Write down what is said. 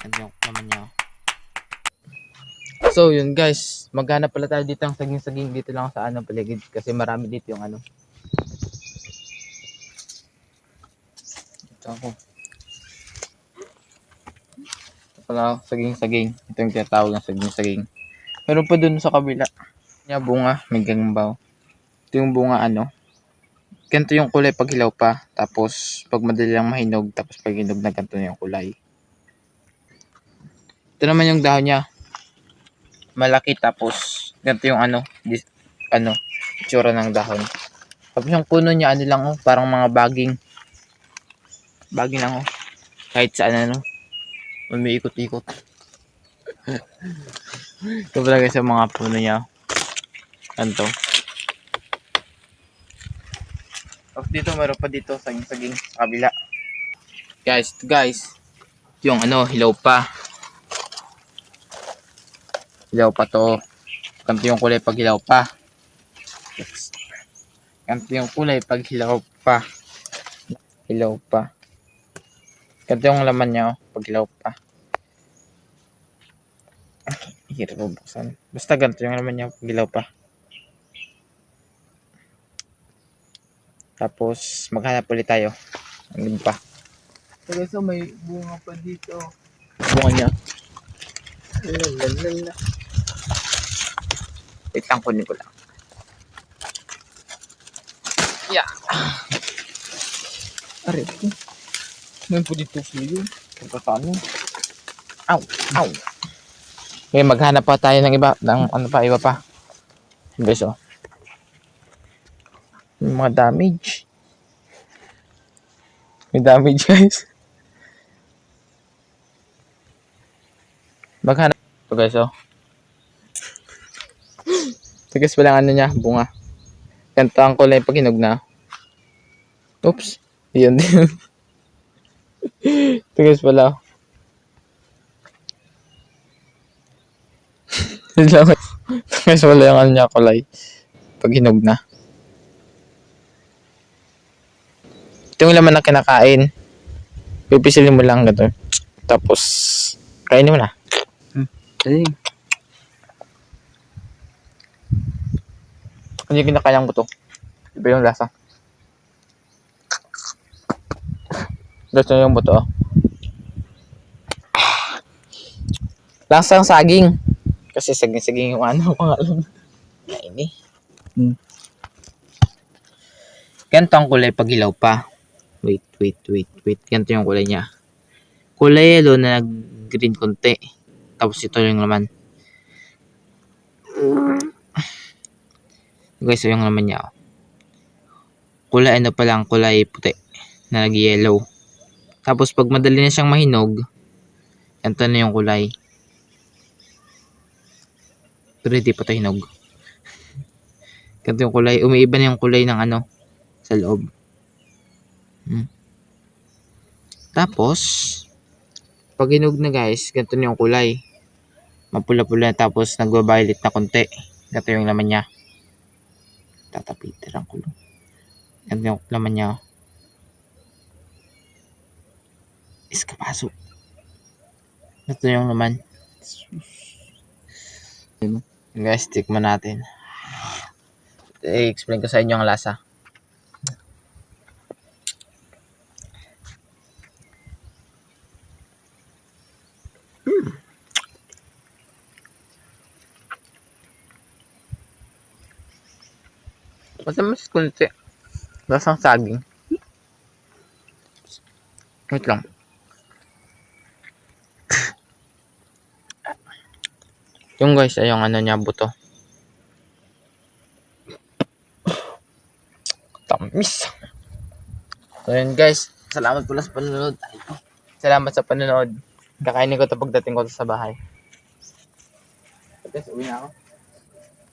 Yung naman niya. So, yun guys. Maghanap pala tayo dito ng saging-saging dito lang sa ano paligid. Kasi marami dito yung ano. Ito ako. Ito pala, saging-saging. Ito yung tinatawag ng saging-saging. Meron pa dun sa kabila. Niya bunga, may gangbaw. Ito yung bunga ano. Ganito yung kulay pag hilaw pa. Tapos, pag madali lang mahinog. Tapos pag hinog na ganito yung kulay. Ito naman yung dahon niya. Malaki tapos ganito yung ano, dis, ano, itsura ng dahon. Tapos yung puno niya ano lang oh, parang mga baging. Baging lang oh. Kahit saan ano. Umiikot-ikot. Ito guys yung mga puno niya. Ganito. Tapos dito meron pa dito saging-saging sa kabila. Guys, guys. Yung ano, hilaw pa. Hilaw pa to. Ganito yung kulay pag hilaw pa. Ganito yung kulay pag hilaw pa. Hilaw pa. Ganito yung laman niya oh, pag hilaw pa. Hirap bubuksan. Basta ganito yung laman niya pag hilaw pa. Tapos maghanap ulit tayo. Ang pa. Guys, so may bunga pa dito. Bunga niya. Lalalala. Wait lang, kunin ko lang. Yeah. Aray ko. Ngayon po dito siyo. Pagkatano. Ow! Ow! Okay, maghanap pa tayo ng iba. Ng ano pa, iba pa. Guys, oh. May mga damage. May damage, guys. Maghanap. Ito, guys, oh. Tigas pa lang ano niya, bunga. Ganito ang kulay pag hinog na. Oops. Yun din. Tigas pala. Tigas pala yung ano niya kulay. Pag hinog na. Ito yung laman na kinakain. Pipisilin mo lang ganito. Tapos, kainin mo na. Ano yung kinakayang buto? Iba yung lasa. Gusto yung buto, oh. Lasang saging. Kasi saging-saging yung ano, pangalan. Kain eh. Hmm. Ganito ang kulay pag hilaw pa. Wait, wait, wait, wait. Ganito yung kulay niya. Kulay yellow na nag-green konti. Tapos ito yung laman. Guys, so yung laman niya. oh. Kulay ano pa lang, kulay puti na nag-yellow. Tapos pag madali na siyang mahinog, ganito na yung kulay. Pero hindi pa ito hinog. Ganito yung kulay. Umiiba na yung kulay ng ano, sa loob. Hmm. Tapos, pag hinog na guys, ganito na yung kulay. Mapula-pula tapos nagbabaylit na konti. Ganito yung laman niya tatapitin ang kulong. Yung laman niya. Iskapaso. Laman. Yun. Guys, tikman natin. I-explain ko sa inyo ang lasa. Basta mas kunti. Lasang saging. Wait lang. Yung guys, ay yung ano niya, buto. Tamis. So yun guys, salamat pala sa panonood. Salamat sa panonood. Kakainin ko ito pagdating ko sa bahay. Guys, uwi na ako.